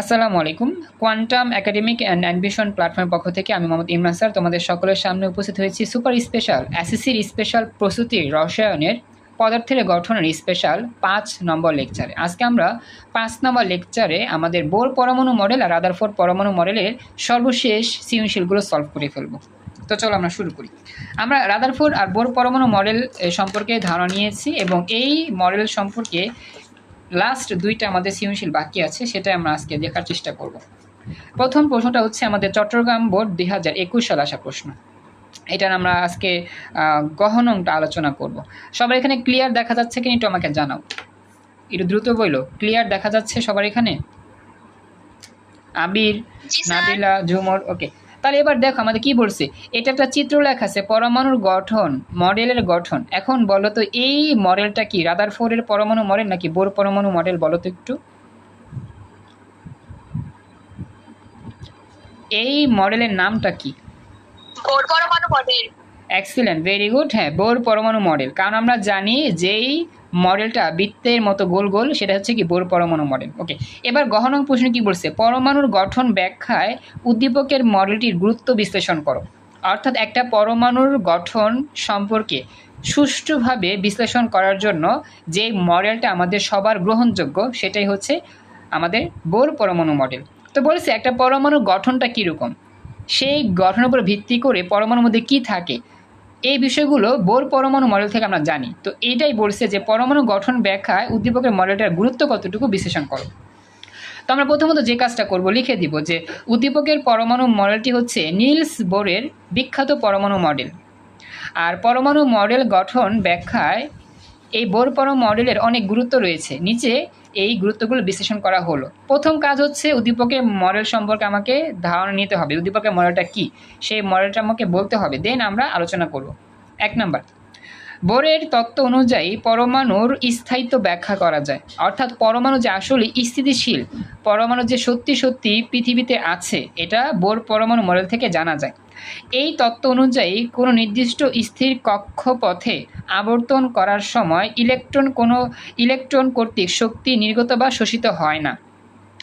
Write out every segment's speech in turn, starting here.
আসসালামু আলাইকুম। Quantum academic and admission প্ল্যাটফর্মের পক্ষ থেকে আমি মোহাম্মদ ইমরান স্যার, তোমাদের সকলের সামনে উপস্থিত হয়েছি সুপার স্পেশাল, এসএসসির স্পেশাল প্রস্তুতির রসায়নের পদার্থের গঠনের স্পেশাল পাঁচ নম্বর লেকচারে। আজকে আমরা পাঁচ নম্বর লেকচারে আমাদের বোর পরমাণু মডেল আর রাদারফোর্ড পরমাণু মডেলের সর্বশেষ সৃজনশীলগুলো সলভ করে ফেলব। তো চলো আমরা শুরু করি। আমরা রাদারফোর্ড আর বোর পরমাণু মডেল সম্পর্কে ধারণা নিয়েছি এবং এই মডেল সম্পর্কে লাস্ট দুইটা আমাদের সৃজনশীল বাকি আছে সেটা আমরা আজকে দেখার চেষ্টা করব। প্রথম প্রশ্নটা হচ্ছে আমাদের চট্টগ্রাম বোর্ড দুই হাজার একুশ সাল আসা প্রশ্ন। এটার আমরা আজকে আহ, গহনংটা আলোচনা করব। সবার এখানে ক্লিয়ার দেখা যাচ্ছে কিনা একটু আমাকে জানাও। একটু দ্রুত বইলো ক্লিয়ার দেখা যাচ্ছে সবার এখানে? আবির নাবিলা ঝুমর ওকে তাহলে এবার দেখো আমাদের কি বলছে? এটা একটা চিত্র লেখা আছে পরমাণুর গঠন মডেলের গঠন। এখন বলো তো এই মডেলটা কি রাদার ফোরের পরমাণু মডেল নাকি বোর পরমাণু মডেল বলো তো একটু? এই মডেলের নামটা কি? বোর পরমাণু মডেল। এক্সিলেন্ট ভেরি গুড হ্যাঁ বোর পরমাণু মডেল। কারণ আমরা জানি যেই মডেলটা বৃত্তের মতো গোল গোল, সেটা হচ্ছে কি বোর পরমাণু মডেল। ওকে এবার গহন প্রশ্ন কি বলছে? পরমাণুর গঠন ব্যাখ্যায় উদ্দীপকের মডেলটির গুরুত্ব বিশ্লেষণ করো। অর্থাৎ একটা পরমাণুর গঠন সম্পর্কে সুষ্ঠুভাবে বিশ্লেষণ করার জন্য যে মডেলটা আমাদের সবার গ্রহণযোগ্য, সেটাই হচ্ছে আমাদের বোর পরমাণু মডেল। তো বলেছে, একটা পরমাণুর গঠনটা কীরকম? সেই গঠনের উপর ভিত্তি করে পরমাণুর মধ্যে কী থাকে? এই বিষয়গুলো বোর পরমাণু মডেল থেকে আমরা জানি। তো এইটাই বলছে যে পরমাণু গঠন ব্যাখ্যায় উদ্দীপকের মডেলটার গুরুত্ব কতটুকু বিশ্লেষণ করো। তো আমরা প্রথমত যে কাজটা করব লিখে দিব যে উদ্দীপকের পরমাণু মডেলটি হচ্ছে নীলস বোরের বিখ্যাত পরমাণু মডেল আর পরমাণু মডেল গঠন ব্যাখ্যায় এই বোর পরমাণু মডেলের অনেক গুরুত্ব রয়েছে। নিচে এই গুরুত্বগুলো বিশ্লেষণ করা হলো। প্রথম কাজ হচ্ছে উদ্দীপকের মডেল সম্পর্কে আমাকে ধারণা নিতে হবে। উদ্দীপকের মডেলটা কি? সেই মডেলটা আমাকে বলতে হবে। দেন আমরা আলোচনা করব। এক নাম্বার, বোরের তত্ত্ব অনুযায়ী পরমাণুর স্থায়িত্ব ব্যাখ্যা করা যায়। অর্থাৎ পরমাণু যে আসলে স্থিতিশীল পরমাণু যে সত্যি সত্যি পৃথিবীতে আছে, এটা বোর পরমাণু মডেল থেকে জানা যায়। এই তত্ত্ব অনুযায়ী কোনো নির্দিষ্ট স্থির কক্ষপথে আবর্তন করার সময় ইলেকট্রন কোনো ইলেকট্রন কর্তৃক শক্তি নির্গত বা শোষিত হয় না।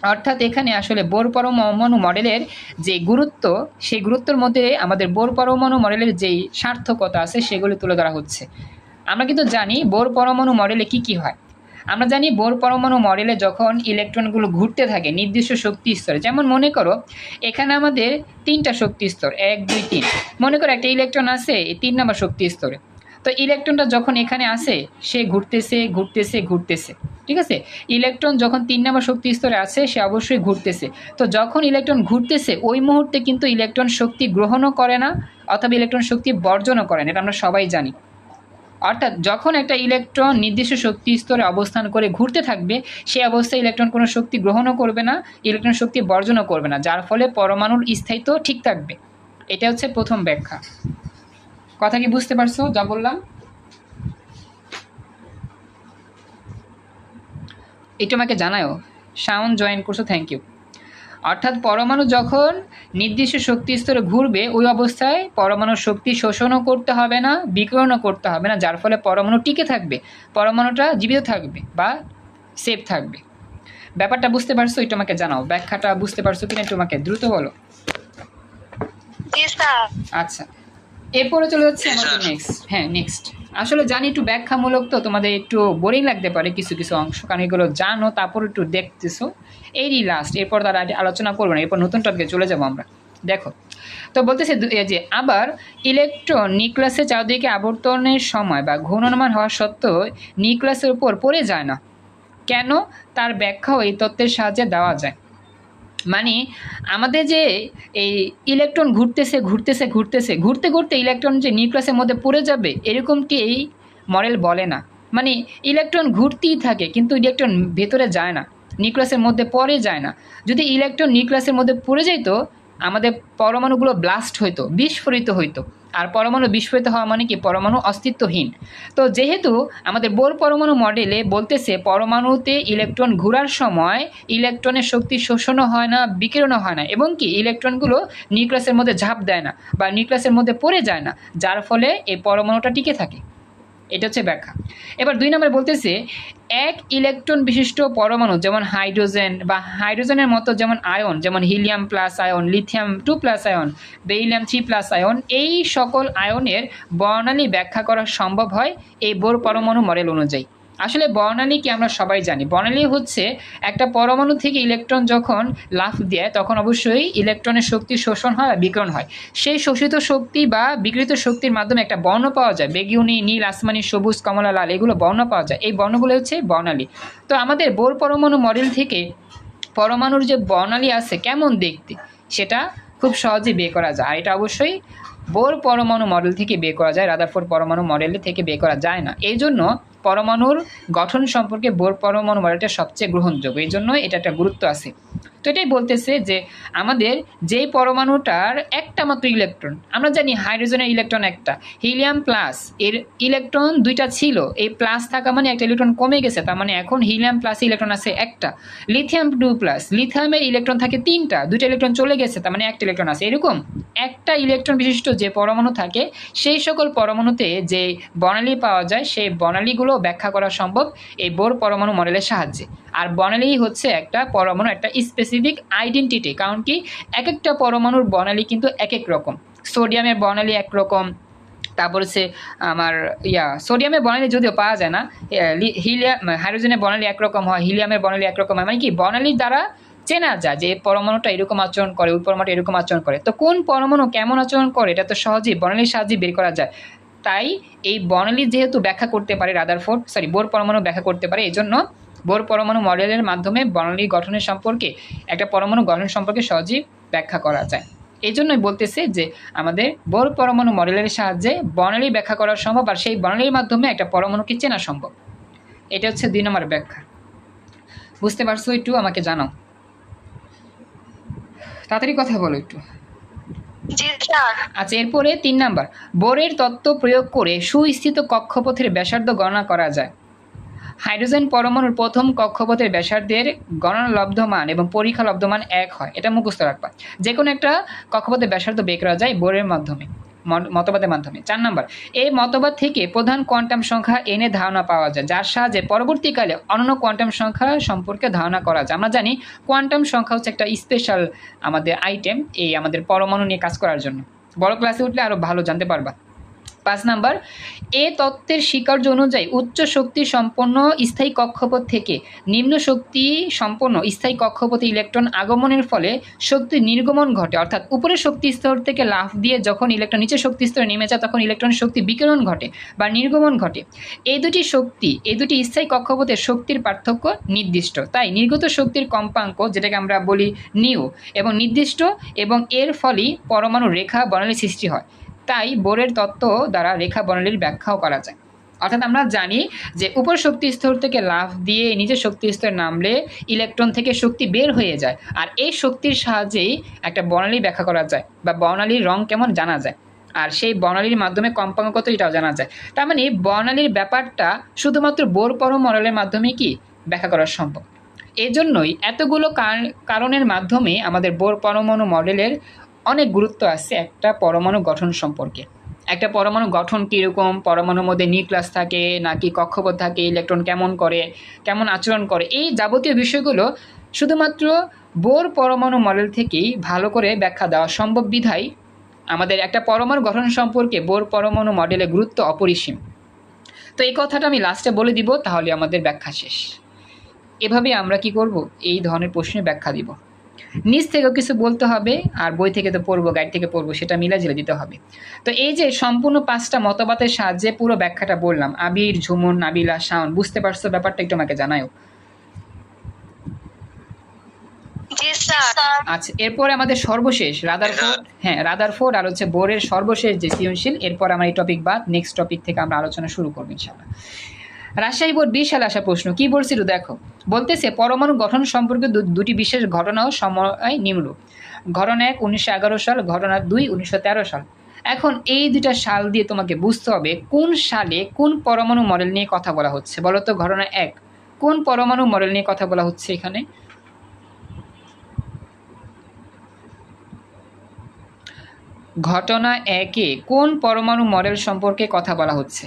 অর্থাৎ এখানে আসলে বোর পরমাণু মডেলের যে গুরুত্ব, সেই গুরুত্বের মধ্যে আমাদের বোর পরমাণু মডেলের যেই সার্থকতা আছে সেগুলি তুলে ধরা হচ্ছে। আমরা কিন্তু জানি বোর পরমাণু মডেলে কি কি হয়। আমরা জানি বোর পরমাণু মডেলে যখন ইলেকট্রনগুলো ঘুরতে থাকে, নির্দিষ্ট শক্তি স্তরে, যেমন মনে করো এখানে আমাদের তিনটা শক্তি স্তর, এক, দুই, তিন। মনে করো একটা ইলেকট্রন আছে তিন নম্বর শক্তি স্তরে। তো ইলেকট্রনটা যখন এখানে আসে সে ঘুরতেছে ঘুরতেছে ঘুরতেছে। ঠিক আছে? ইলেকট্রন যখন তিন নম্বর শক্তি স্তরে আছে, সে অবশ্যই ঘুরতেছে। তো যখন ইলেকট্রন ঘুরতেছে, ওই মুহূর্তে কিন্তু ইলেকট্রন শক্তি গ্রহণও করে না, অথবা ইলেকট্রন শক্তি বর্জনও করে না, এটা আমরা সবাই জানি। অর্থাৎ যখন একটা ইলেকট্রন নির্দিষ্ট শক্তি স্তরে অবস্থান করে ঘুরতে থাকবে সেই অবস্থায় ইলেকট্রন কোনো শক্তি গ্রহণও করবে না, ইলেকট্রন শক্তি বর্জনও করবে না, যার ফলে পরমাণুর স্থায়িত্ব ঠিক থাকবে। এটা হচ্ছে প্রথম ব্যাখ্যা। কথা কি বুঝতে পারছ, যা বললাম? এটা আমাকে জানায়ও। সাউন্ড জয়েন করছ থ্যাংক ইউ অর্থাৎ পরমাণু যখন নির্দিষ্ট শক্তি স্তরে ঘুরবে ওই অবস্থায় পরমাণুর শক্তি শোষণও করতে হবে না বিকিরণও করতে হবে না যার ফলে পরমাণু টিকে থাকবে পরমাণুটা জীবিত থাকবে বা সেফ থাকবে। ব্যাপারটা বুঝতে পারছ? এটা আমাকে জানাও। ব্যাখ্যাটা বুঝতে পারছ কিনা তোমাকে দ্রুত বলো। আচ্ছা। এরপরে চলে যাচ্ছে আমাদের নেক্সট হ্যাঁ নেক্সট আসলে জানি একটু ব্যাখ্যামূলক তো তোমাদের একটু বোরিং লাগতে পারে কিছু কিছু অংশ। কারণ এগুলো জানো তারপর একটু দেখতেছো। এরই লাস্ট এরপর তারা আলোচনা করব না এরপর নতুন টপিকে চলে যাব আমরা। দেখো তো বলতেছে এই যে আবার ইলেকট্রন নিউক্লিয়াসের চারদিকে আবর্তনের সময় বা ঘূর্ণমান হওয়া সত্ত্বেও নিউক্লিয়াসের উপর পড়ে যায় না। কেন? তার ব্যাখ্যাও এই তত্ত্বের সাহায্যে দেওয়া যায়। মানে আমাদের যে এই ইলেকট্রন ঘুরতেছে ঘুরতেছে ঘুরতেছে, ঘুরতে ঘুরতে ইলেকট্রন যে নিউক্লিয়াসের মধ্যে পড়ে যাবে এরকমটি এই মডেল বলে না। মানে ইলেকট্রন ঘুরতেই থাকে, কিন্তু ইলেকট্রন ভেতরে যায় না নিউক্লিয়াসের মধ্যে পড়ে যায় না। যদি ইলেকট্রন নিউক্লিয়াসের মধ্যে পড়ে যেত আমাদের পরমাণুগুলো ব্লাস্ট হইতো, বিস্ফোরিত হইতো। আর পরমাণু বিস্ফোরিত হওয়া মানে কি? পরমাণু অস্তিত্বহীন। তো যেহেতু আমাদের বোর পরমাণু মডেলে বলতেছে পরমাণুতে ইলেকট্রন ঘোরার সময় ইলেকট্রনের শক্তি শোষণও হয় না, বিকিরণও হয় না এবং কি ইলেকট্রনগুলো নিউক্লিয়াসের মধ্যে ঝাঁপ দেয় না বা নিউক্লিয়াসের মধ্যে পড়ে যায় না, যার ফলে এই পরমাণুটা টিকে থাকে। এটা হচ্ছে ব্যাখ্যা। এবার দুই নম্বরে বলতেছে, এক ইলেকট্রন বিশিষ্ট পরমাণু যেমন হাইড্রোজেন বা হাইড্রোজেনের মতো যেমন আয়ন, যেমন helium plus ion, lithium two plus ion, beryllium three plus ion, এই সকল আয়নের বর্ণালী ব্যাখ্যা করা সম্ভব হয় এই বোর পরমাণু মডেল অনুযায়ী। আসলে বর্ণালী কি আমরা সবাই জানি? বর্ণালী হচ্ছে একটা পরমাণু থেকে ইলেকট্রন যখন লাফ দেয়, তখন অবশ্যই ইলেকট্রনের শক্তি শোষণ হয় আর বিকরণ হয়। সেই শোষিত শক্তি বা বিকৃত শক্তির মাধ্যমে একটা বর্ণ পাওয়া যায়। বেগুনি, নীল, আসমানি, সবুজ, কমলা, লাল, এগুলো বর্ণ পাওয়া যায়। এই বর্ণগুলো হচ্ছে বর্ণালী। তো আমাদের বোর পরমাণু মডেল থেকে পরমাণুর যে বর্ণালী আছে, কেমন দেখতে? সেটা খুব সহজেই বের করা যায়। আর এটা অবশ্যই বোর পরমাণু মডেল থেকে বের করা যায় রাদারফোর্ড পরমাণু মডেল থেকে বের করা যায় না। এই জন্য পরমাণুর গঠন সম্পর্কে বোর পরমাণু মডেলটা সবচেয়ে গ্রহণযোগ্য। এই জন্য এটা একটা গুরুত্ব আছে। তো এটাই বলতেছে যে আমাদের যেই পরমাণুটার একটা মাত্র ইলেকট্রন, আমরা জানি হাইড্রোজেনের ইলেকট্রন একটা, হিলিয়াম প্লাস এর ইলেকট্রন দুইটা ছিল, এই প্লাস থাকা মানে একটা ইলেকট্রন কমে গেছে, তার মানে এখন হিলিয়াম প্লাস ইলেকট্রন আছে একটা, লিথিয়াম টু প্লাস, লিথিয়ামের ইলেকট্রন থাকে তিনটা, দুইটা ইলেকট্রন চলে গেছে, তার মানে একটা ইলেকট্রন আছে, এরকম একটা ইলেকট্রন বিশিষ্ট যে পরমাণু থাকে, সেই সকল পরমাণুতে যে বর্ণালী পাওয়া যায়, সেই বর্ণালীগুলো ব্যাখ্যা করা সম্ভব এই বোর পরমাণু মডেলের সাহায্যে। আর বর্ণালী হচ্ছে একটা পরমাণু, একটা স্পেসিফিক আইডেন্টিটি কারণ কি এক একটা পরমাণুর বর্ণালী কিন্তু এক এক রকম। সোডিয়ামের বর্ণালী একরকম তারপর হচ্ছে আমার ইয়া সোডিয়ামের বর্ণালী যদিও পাওয়া যায় না হিলিয়াম হাইড্রোজেনের বর্ণালী একরকম হয় হিলিয়ামের বর্ণালী একরকম হয় মানে কি বর্ণালীর দ্বারা চেনা যায় যে পরমাণুটা এরকম আচরণ করে, ওই পরমাণুটা এরকম আচরণ করে। তো কোন পরমাণু কেমন আচরণ করে, এটা তো সহজেই বর্ণালীর সাহায্যে বের করা যায়। তাই এই বর্ণালী যেহেতু ব্যাখ্যা করতে পারে রাদার ফোর্ড সরি বোর পরমাণু ব্যাখ্যা করতে পারে এই জন্য বোর পরমাণু মডেলের মাধ্যমে বর্ণালী গঠনের সম্পর্কে একটা পরমাণু গঠন সম্পর্কে সহজেই ব্যাখ্যা করা যায়। এই জন্যই বলতেছে যে আমাদের বোর পরমাণু মডেলের সাহায্যে বর্ণালী ব্যাখ্যা করা সম্ভব আর সেই বর্ণালীর মাধ্যমে একটা পরমাণুকে চেনা সম্ভব। এটা হচ্ছে দুই নম্বর ব্যাখ্যা। বুঝতে পারছ একটু? আমাকে জানাও। তাড়াতাড়ি কথা বলো একটু। আচ্ছা এরপরে তিন নাম্বার। বোরের তত্ত্ব প্রয়োগ করে সুস্থিত কক্ষপথের ব্যাসার্ধ গণনা করা যায়। হাইড্রোজেন পরমাণুর প্রথম কক্ষপথের ব্যাসার্ধের গণনা লব্ধমান এবং পরীক্ষা লব্ধমান এক হয়। এটা মুখস্থ রাখবা। যে কোনো একটা কক্ষপথের ব্যাসার্ধ বের করা যায় বোরের মাধ্যমে মতবাদের মাধ্যমে। চার নম্বর, এই মতবাদ থেকে প্রধান কোয়ান্টাম সংখ্যা এনে ধারণা পাওয়া যায়, যার সাহায্যে পরবর্তীকালে অন্যান্য কোয়ান্টাম সংখ্যা সম্পর্কে ধারণা করা যায়। আমরা জানি কোয়ান্টাম সংখ্যা হচ্ছে একটা স্পেশাল আমাদের আইটেম এই আমাদের পরমাণু নিয়ে কাজ করার জন্য। বড় ক্লাসে উঠলে আরও ভালো জানতে পারবা। পাঁচ নাম্বার, এ তত্ত্বের স্বীকার্য অনুযায়ী উচ্চ শক্তি সম্পন্ন স্থায়ী কক্ষপথ থেকে নিম্ন শক্তি সম্পন্ন স্থায়ী কক্ষপথে ইলেকট্রন আগমনের ফলে শক্তি নির্গমন ঘটে। অর্থাৎ উপরের শক্তি স্তর থেকে লাফ দিয়ে যখন ইলেকট্রন নিচে শক্তি স্তরে নেমে যায়, তখন ইলেকট্রন শক্তি বিকিরণ ঘটে বা নির্গমন ঘটে। এই দুটি শক্তি, এই দুটি স্থায়ী কক্ষপথের শক্তির পার্থক্য নির্দিষ্ট। তাই নির্গত শক্তির কম্পাঙ্ক, যেটাকে আমরা বলি নিউ, এবং নির্দিষ্ট এবং এর ফলেই পরমাণু রেখা বর্ণালী সৃষ্টি হয়। তাই বোরের তত্ত্ব দ্বারা রেখা বর্ণালীর ব্যাখ্যাও করা যায়। অর্থাৎ আমরা জানি যে উপর শক্তি স্তর থেকে লাফ দিয়ে নিজের শক্তি স্তরে নামলে ইলেকট্রন থেকে শক্তি বের হয়ে যায় আর এই শক্তির সাহায্যেই একটা বর্ণালী ব্যাখ্যা করা যায় বা বর্ণালীর রং কেমন জানা যায়। আর সেই বর্ণালীর মাধ্যমে কম্পাঙ্ক কত এটাও জানা যায়। তার মানে বর্ণালীর ব্যাপারটা শুধুমাত্র বোর পরম মডেলের মাধ্যমে কি ব্যাখ্যা করা সম্ভব? এজন্যই এতগুলো কার- কারণের মাধ্যমে আমাদের বোর পরমাণু মডেলের অনেক গুরুত্ব আছে একটা পরমাণু গঠন সম্পর্কে। একটা পরমাণু গঠন কীরকম? পরমাণুর মধ্যে নিউক্লাস থাকে নাকি কক্ষপথ থাকে? ইলেকট্রন কেমন করে? কেমন আচরণ করে? এই যাবতীয় বিষয়গুলো শুধুমাত্র বোর পরমাণু মডেল থেকেই ভালো করে ব্যাখ্যা দেওয়া সম্ভব বিধায় আমাদের একটা পরমাণু গঠন সম্পর্কে বোর পরমাণু মডেলের গুরুত্ব অপরিসীম। তো এই কথাটা আমি লাস্টে বলে দিব, তাহলে আমাদের ব্যাখ্যা শেষ। এভাবে আমরা কি করব? এই ধরনের প্রশ্নের ব্যাখ্যা দিব। নিজ থেকেও কিছু বলতে হবে আর বই থেকে তো পড়ব গাইড থেকে পড়ব সেটা মিলা জেলে দিতে হবে। তো এই যে সম্পূর্ণ পাঁচটা মতবাদের সাহায্যে পুরো ব্যাখ্যাটা বললাম আবির ঝুমুন নাবিলা শাওন বুঝতে পারছ ব্যাপারটা একটু আমাকে জানাও আচ্ছা এরপরে আমাদের সর্বশেষ রাদারফোর্ড হ্যাঁ রাদারফোর্ড আর হচ্ছে বোরের সর্বশেষ যে সৃজনশীল এরপর আমার এই টপিক বাদ নেক্সট টপিক থেকে আমরা আলোচনা শুরু করব ইনশাআল্লাহ। রাজশাহী বোর্ড বিশ সালে আসা প্রশ্ন, কি বলছিল দেখো? বলতেছে, পরমাণু গঠন সম্পর্কে দুটি বিশেষ ঘটনাও সময় নিম্নরূপ ঘটনা এক, উনিশশো সাল, ঘটনা দুই, উনিশশো সাল। এখন এই দুটা সাল দিয়ে তোমাকে বুঝতে হবে, কোন সালে কোন পরমাণু মডেল নিয়ে কথা বলা হচ্ছে। বলো তো ঘটনা এক, কোন পরমাণু মডেল নিয়ে কথা বলা হচ্ছে এখানে? ঘটনা একে, কোন পরমাণু মডেল সম্পর্কে কথা বলা হচ্ছে?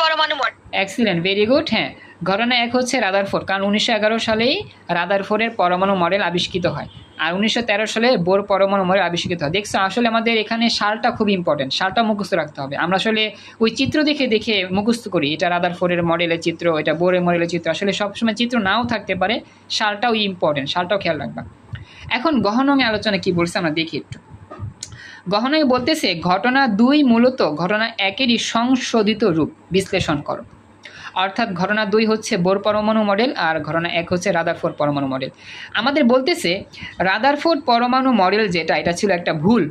পরমাণু মডেল এক্সিলেন্ট ভেরি গুড হ্যাঁ। ঘটনা এক হচ্ছে রাদারফোর্ড কারণ উনিশশো এগারো সালেই রাদারফোর্ডের পরমাণু মডেল আবিষ্কৃত হয়। আর উনিশশো তেরো সালে বোর পরমাণু মডেল আবিষ্কৃত হয়। দেখছ, আসলে আমাদের এখানে সালটা খুব ইম্পর্টেন্ট সালটা মুখস্থ রাখতে হবে। আমরা আসলে ওই চিত্র দেখে দেখে মুখস্থ করি, এটা রাদারফোর্ডের মডেলের চিত্র, এটা বোরের মডেলের চিত্র। আসলে সবসময় চিত্র নাও থাকতে পারে, সালটাও ইম্পর্টেন্ট সালটাও খেয়াল রাখবা। এখন গহনমে আলোচনা কি বলছে, আমরা দেখি একটু। গহনায় বলতেছে, ঘটনা দুই মূলত, ঘটনা একেরই সংশোধিত রূপ। বিশ্লেষণ করো। অর্থাৎ ঘটনা দুই হচ্ছে বোর পরমাণু মডেল আর ঘটনা এক হচ্ছে রাদারফোর্ড পরমাণু মডেল। আমাদের বলতেছে, রাদারফোর্ড পরমাণু মডেল যেটা, এটা ছিল একটা ভুল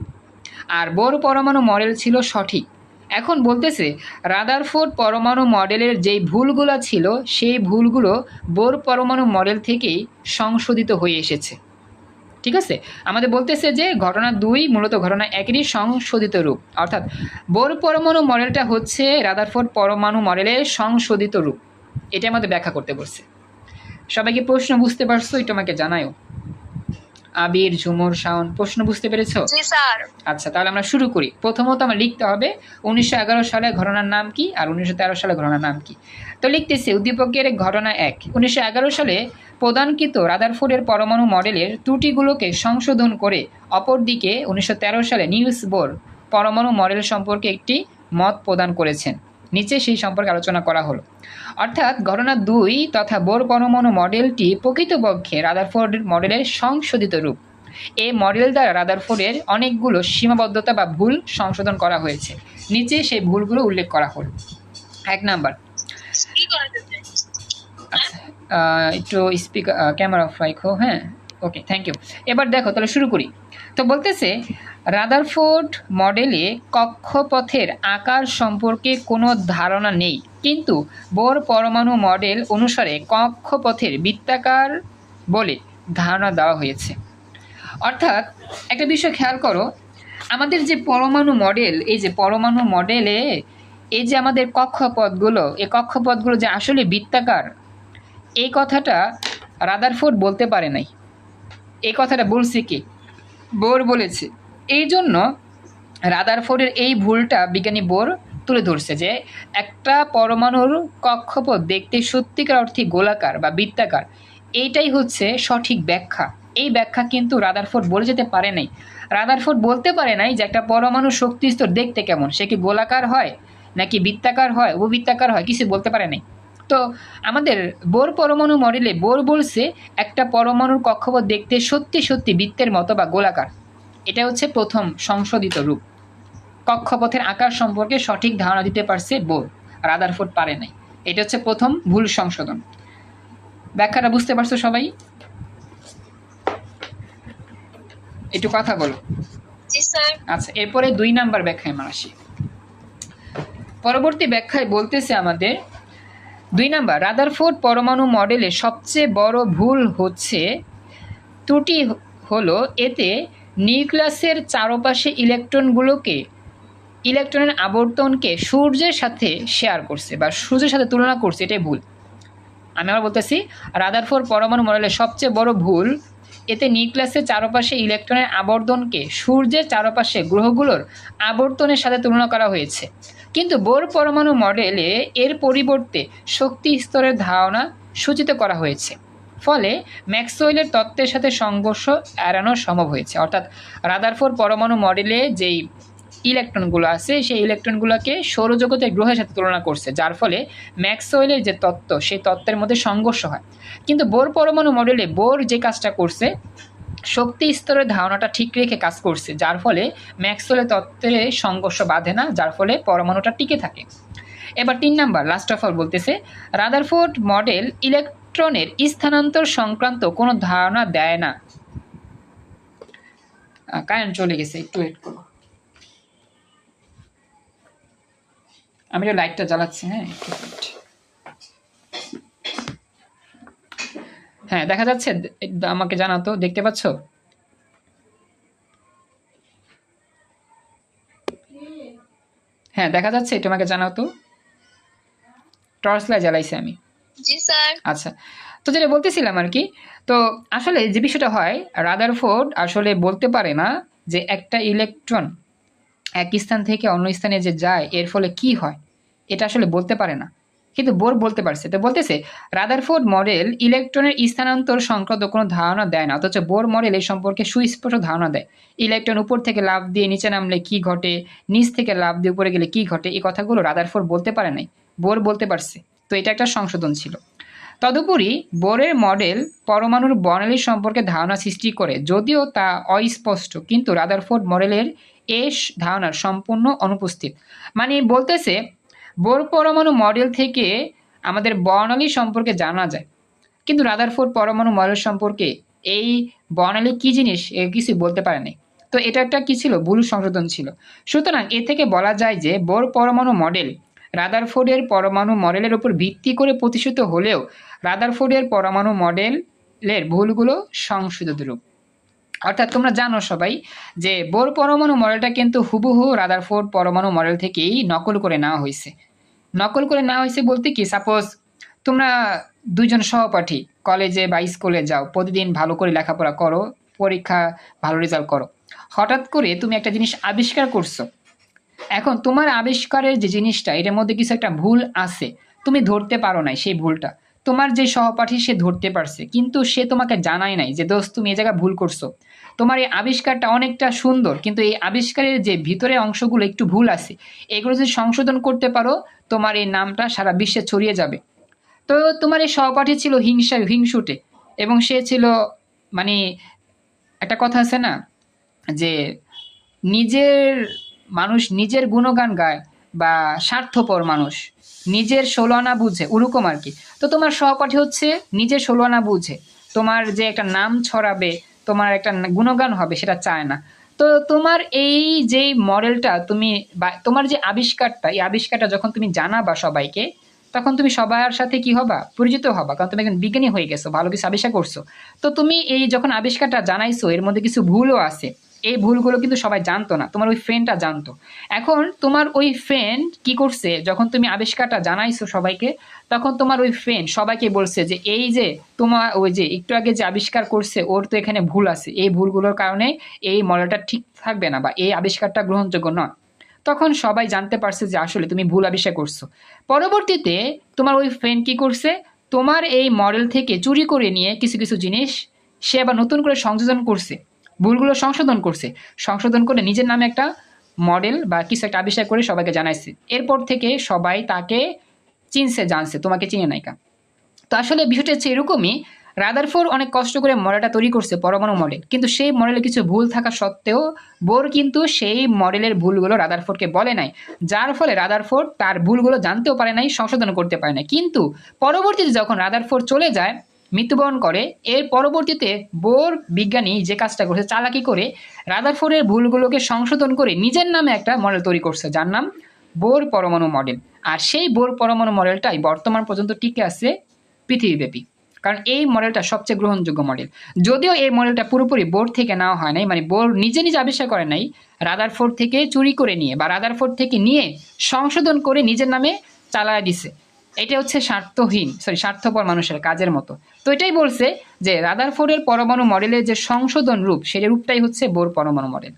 আর বোর পরমাণু মডেল ছিল সঠিক। এখন বলতেছে, রাদারফোর্ড পরমাণু মডেলের যেই ভুলগুলো ছিল, সেই ভুলগুলো বোর পরমাণু মডেল থেকেই সংশোধিত হয়ে এসেছে। ঠিক আছে? আমাদের বলতেছে যে ঘটনা দুই, মূলত ঘটনা একেরই সংশোধিত রূপ। অর্থাৎ, বোর পরমাণু মডেলটা হচ্ছে রাদারফোর্ড পরমাণু মডেলের সংশোধিত রূপ। এটা আমাদের ব্যাখ্যা করতে বলছে। সবাইকে প্রশ্ন বুঝতে পারছ? এটা আমাকে জানায়ও। আবির ঝুমুর শাওন প্রশ্ন বুঝতে পেরেছ? জি স্যার। আচ্ছা তাহলে আমরা শুরু করি। প্রথমত আমরা লিখতে হবে উনিশশো এগারো সালে ঘটনার নাম কি আর উনিশশো তেরো সালে ঘটনার নাম কি? তো লিখতেছি উদ্দীপকের ঘটনা এক। উনিশশো এগারো সালে প্রদানকৃত রাদারফোর্ডের পরমাণু মডেলের ত্রুটিগুলোকে সংশোধন করে অপরদিকে উনিশশো তেরো সালে নিলস বোর পরমাণু মডেল সম্পর্কে একটি মত প্রদান করেছেন। নিচে সেই সম্পর্কে আলোচনা করা হলো। অর্থাৎ ঘটনা দুই তথা বোর পরমাণু মডেলটি প্রকৃতপক্ষে রাদারফোর্ড মডেলের সংশোধিত রূপ। এই মডেল দ্বারা রাদারফোর্ডের অনেকগুলো সীমাবদ্ধতা বা ভুল সংশোধন করা হয়েছে। নিচে সেই ভুলগুলো উল্লেখ করা হলো। এক নাম্বার। আচ্ছা একটু স্পিকার ক্যামেরা অফ রাখো হ্যাঁ? ওকে থ্যাংক ইউ এবার দেখো তাহলে শুরু করি। তো বলতেছে, রাদারফোর্ড মডেলে কক্ষপথের আকার সম্পর্কে কোনো ধারণা নেই। কিন্তু বোর পরমাণু মডেল অনুসারে কক্ষপথের বৃত্তাকার বলে ধারণা দেওয়া হয়েছে। অর্থাৎ একটা বিষয় খেয়াল করো, আমাদের যে পরমাণু মডেল, এই যে পরমাণু মডেলে এই যে আমাদের কক্ষপথগুলো, এই কক্ষপথগুলো যে আসলে বৃত্তাকার, এই কথাটা রাদারফোর্ড বলতে পারে নাই। এই কথাটা বলছে কি? বোর বলেছে। এই জন্য রাদারফোর্ডের এই ভুলটা বিজ্ঞানী বোর তুলে ধরছে যে একটা পরমাণুর কক্ষপথ দেখতে সত্যিকার অর্থে গোলাকার বা বৃত্তাকার। এইটাই হচ্ছে সঠিক ব্যাখ্যা। এই ব্যাখ্যা কিন্তু রাদারফোর্ড বলে যেতে পারে নাই। রাদারফোর্ড বলতে পারে নাই যে একটা পরমাণু শক্তি স্তর দেখতে কেমন। সে কি গোলাকার হয় নাকি বৃত্তাকার হয়, উপবৃত্তাকার হয়, কিছু বলতে পারে নাই। তো আমাদের বোর পরমাণু মডেলে বোর বলছে একটা পরমাণুর কক্ষপথ দেখতে সত্যি সত্যি বৃত্তের মতো বা গোলাকার। এটা হচ্ছে প্রথম সংশোধিত রূপ। কক্ষপথের আকার সম্পর্কে সঠিক ধারণা দিতে পারছে বোর রাদারফোর্ড পারে নাই। এটা হচ্ছে প্রথম ভুল সংশোধন। ব্যাখ্যাটা বুঝতে পারছ সবাই? একটু কথা বলো। আচ্ছা এরপরে দুই নাম্বার ব্যাখ্যায় আমরা আসি। পরবর্তী ব্যাখ্যায় বলতেছে আমাদের দুই নাম্বার, রাদারফোর্ড পরমাণু মডেলে সবচেয়ে বড় ভুল হচ্ছে, ত্রুটি হলো এতে নিউক্লিয়াসের চারপাশে ইলেকট্রনগুলোকে, ইলেকট্রনের আবর্তনকে সূর্যের সাথে শেয়ার করছে বা সূর্যের সাথে তুলনা করছে, এটাই ভুল। আমি আবার বলতেছি, রাদারফোর্ড পরমাণু মডেলের সবচেয়ে বড় ভুল, এতে নিউক্লিয়াসের চারপাশে ইলেকট্রনের আবর্তনকে সূর্যের চারপাশে গ্রহগুলোর আবর্তনের সাথে তুলনা করা হয়েছে। কিন্তু বোর পরমাণু মডেলে এর পরিবর্তে শক্তি স্তরের ধারণা সূচিত করা হয়েছে। ফলে ম্যাক্সওয়েলের তত্ত্বের সাথে সংঘর্ষ এড়ানো সম্ভব হয়েছে। অর্থাৎ রাদারফোর পরমাণু মডেলে যেই ইলেকট্রনগুলো আছে, সেই ইলেকট্রনগুলোকে সৌরজগতের গ্রহের সাথে তুলনা করছে, যার ফলে ম্যাক্সওয়েলের যে তত্ত্ব, সেই তত্ত্বের মধ্যে সংঘর্ষ হয়। কিন্তু বোর পরমাণু মডেলে বোর যে কাজটা করছে শক্তি স্তরের ধারণাটা ঠিক রেখে কাজ করছে, যার ফলে ম্যাক্সওয়েলের তত্ত্বে সংঘর্ষ বাঁধে না, যার ফলে পরমাণুটা টিকে থাকে। এবার তিন নাম্বার লাস্ট অফ অল বলতেছে, রাদারফোর্ড মডেল ইলেকট্রনের স্থানান্তর সংক্রান্ত কোনো ধারণা দেয় না। কারেন্ট চলে গেছে, একটু ওয়েট করো। আমি এটা লাইটটা জ্বালাচ্ছি হ্যাঁ একটু হ্যাঁ দেখা যাচ্ছে আমাকে জানাও তো দেখতে পাচ্ছ? হ্যাঁ দেখা যাচ্ছে এটা আমাকে জানাও তো টর্চ লাইট জ্বালাইছি আমি। জি স্যার। আচ্ছা তো যেটা বলতেছিলাম আর কি তো আসলে যে বিষয়টা হয় রাদারফোর্ড আসলে বলতে পারে না যে একটা ইলেকট্রন এক স্থান থেকে অন্য স্থানে যে যায় এর ফলে কি হয় এটা আসলে বলতে পারে না। কিন্তু বোর বলতে পারছে। তো বলতেছে, রাদারফোর্ড মডেল ইলেকট্রনের স্থানান্তর সংক্রান্ত কোনো ধারণা দেয় না, অথচ বোর মডেল এই সম্পর্কে সুস্পষ্ট ধারণা দেয়। ইলেকট্রন উপর থেকে লাভ দিয়ে নিচে নামলে কি ঘটে, নিচ থেকে লাভ দিয়ে উপরে গেলে কি ঘটে, এই কথাগুলো রাদারফোর্ড বলতে পারে নাই। বোর বলতে পারছে। তো এটা একটা সংশোধন ছিল। তদুপরি বোরের মডেল পরমাণুর বর্ণালী সম্পর্কে ধারণা সৃষ্টি করে, যদিও তা অস্পষ্ট, কিন্তু রাদারফোর্ড মডেলের এস ধারণার সম্পূর্ণ অনুপস্থিত। মানে বলতেছে বোর পরমাণু মডেল থেকে আমাদের বর্ণালী সম্পর্কে জানা যায়। কিন্তু রাদারফোর্ড পরমাণু মডেল সম্পর্কে এই বর্ণালী কী জিনিস কিছু বলতে পারেনি। তো এটা একটা কি ছিল? ভুল সংশোধন ছিল। সুতরাং এ থেকে বলা যায় যে বোর পরমাণু মডেল রাদারফোর্ডের পরমাণু মডেলের উপর ভিত্তি করে প্রতিষ্ঠিত হলেও রাদারফোর্ডের পরমাণু মডেলের ভুলগুলো সংশোধিত রূপ। অর্থাৎ তোমরা জানো সবাই যে বোর পরমাণু মডেলটা কিন্তু হুবহু রাদার রাদারফোর্ড পরমাণু মডেল থেকেই নকল করে নেওয়া হয়েছে। নকল করে নেওয়া হয়েছে বলতে কি সাপোজ তোমরা দুইজন সহপাঠী কলেজে বা স্কুলে যাও, প্রতিদিন ভালো করে লেখাপড়া করো, পরীক্ষা ভালো রেজাল্ট করো। হঠাৎ করে তুমি একটা জিনিস আবিষ্কার করছ। এখন তোমার আবিষ্কারের যে জিনিসটা, এটার মধ্যে কিছু একটা ভুল আছে। তুমি ধরতে পারো নাই সেই ভুলটা। তোমার যে সহপাঠী সে ধরতে পারছে, কিন্তু সে তোমাকে জানায় নাই যে, দোস্ত, তুমি এই জায়গায় ভুল করছ। তোমার এই আবিষ্কারটা অনেকটা সুন্দর, কিন্তু এই আবিষ্কারের যে ভিতরে অংশগুলো একটু ভুল আছে, এগুলো যদি সংশোধন করতে পারো, তোমার এই নামটা সারা বিশ্বে ছড়িয়ে যাবে। তো তোমার এই সহপাঠী ছিল হিংসা, হিংসুটে, এবং সে ছিল মানে একটা কথা আছে না, যে নিজের মানুষ নিজের গুণগান গায় বা স্বার্থপর মানুষ, নিজের ষোলনা বুঝে, ওরকম আর কি। তো তোমার সহপাঠী হচ্ছে নিজের ষোলনা বুঝে, তোমার যে একটা নাম ছড়াবে তোমার একটা গুণগান হবে, সেটা চায় না। তো তোমার এই যে মডেলটা তুমি বা তোমার যে আবিষ্কারটা, এই আবিষ্কারটা যখন তুমি জানাবা সবাইকে, তখন তুমি সবার সাথে কি হবা? পরিচিত হবা। কারণ তুমি একজন বিজ্ঞানী হয়ে গেছো, ভালো কিছু আবিষ্কার করছ। তো তুমি এই যখন আবিষ্কারটা জানাইছো, এর মধ্যে কিছু ভুলও আছে। এই ভুলগুলো কিন্তু সবাই জানতো না, তোমার ওই ফ্রেন্ডটা জানতো। এখন তোমার ওই ফ্রেন্ড কি করছে? যখন তুমি আবিষ্কারটা জানাইছো সবাইকে, তখন তোমার ওই ফ্রেন্ড সবাইকে বলছে যে, এই যে তোমার ওই যে একটু আগে যে আবিষ্কার করছে, ওর তো এখানে ভুল আছে। এই ভুলগুলোর কারণে এই মডেলটা ঠিক থাকবে না বা এই আবিষ্কারটা গ্রহণযোগ্য নয়। তখন সবাই জানতে পারছে যে, আসলে তুমি ভুল আবিষ্কার করছ। পরবর্তীতে তোমার ওই ফ্রেন্ড কি করছে? তোমার এই মডেল থেকে চুরি করে নিয়ে কিছু কিছু জিনিস সে আবার নতুন করে সংযোজন করছে। ভুলগুলো সংশোধন করছে। সংশোধন করে নিজের নামে একটা মডেল বা কিছু একটা আবিষ্কার করে সবাইকে জানাইছে। এরপর থেকে সবাই তাকে চিনছে, জানছে। তোমাকে চিনে নাইকা তো আসলে বিষয়টা হচ্ছে এরকমই রাদারফোর অনেক কষ্ট করে মডেলটা তৈরি করছে, পরমাণু মডেল কিন্তু সেই মডেলে কিছু ভুল থাকা সত্ত্বেও, বোর কিন্তু সেই মডেলের ভুলগুলো রাদারফোর্ডকে বলে নাই। যার ফলে রাদারফোর্ড তার ভুলগুলো জানতেও পারে নাই সংশোধন করতে পারে নাই। কিন্তু পরবর্তীতে যখন রাদারফোর্ড চলে যায় মৃত্যুবরণ করে। এর পরবর্তীতে বোর বিজ্ঞানী যে কাজটা করছে, চালাকি করে রাদারফোর্ডের ভুলগুলোকে সংশোধন করে নিজের নামে একটা মডেল তৈরি করছে, যার নাম বোর পরমাণু মডেল আর সেই বোর পরমাণু মডেলটাই বর্তমান পর্যন্ত টিকে আছে পৃথিবীব্যাপী। কারণ এই মডেলটা সবচেয়ে গ্রহণযোগ্য মডেল যদিও এই মডেলটা পুরোপুরি বোর্ড থেকে নেওয়া হয় নাই মানে বোর্ড নিজে নিজে আবিষ্কার করে নাই, রাদারফোর্ড থেকে চুরি করে নিয়ে বা রাদারফোর্ড থেকে নিয়ে সংশোধন করে নিজের নামে চালায় দিছে। এটা হচ্ছে স্বার্থহীন সরি স্বার্থপর মানুষের কাজের মতো। তো এটাই বলছে যে রাদারফোর্ডের পরমাণু মডেলের যে সংশোধন রূপ সেই রূপটাই হচ্ছে বোর পরমাণু মডেল।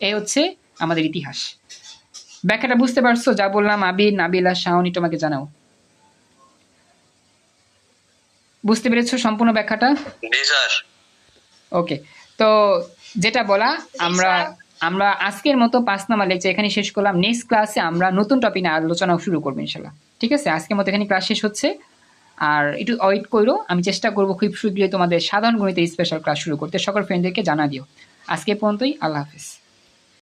এই হচ্ছে আমাদের ইতিহাস। ব্যাখ্যাটা বুঝতে পারছ? যা বললাম আবির নাবিলা শাওনি তোমাকে জানাও। বুঝতে পেরেছ সম্পূর্ণ ব্যাখ্যাটা? ওকে তো যেটা বলা আমরা। আমরা আজকের মতো পাঁচ নাম্বার লেকচার এখানে শেষ করলাম। নেক্সট ক্লাসে আমরা নতুন টপিক নিয়ে আলোচনা শুরু করব ইনশাল্লাহ ঠিক আছে? আজকের মতো এখানে ক্লাস শেষ হচ্ছে। আর একটু ওয়েট করো, আমি চেষ্টা করব খুব শীঘ্রই তোমাদের সাধারণ গণিতের স্পেশাল ক্লাস শুরু করতে। সকল ফ্রেন্ডদেরকে জানা দিও। আজকে পর্যন্তই, আল্লাহ হাফিজ।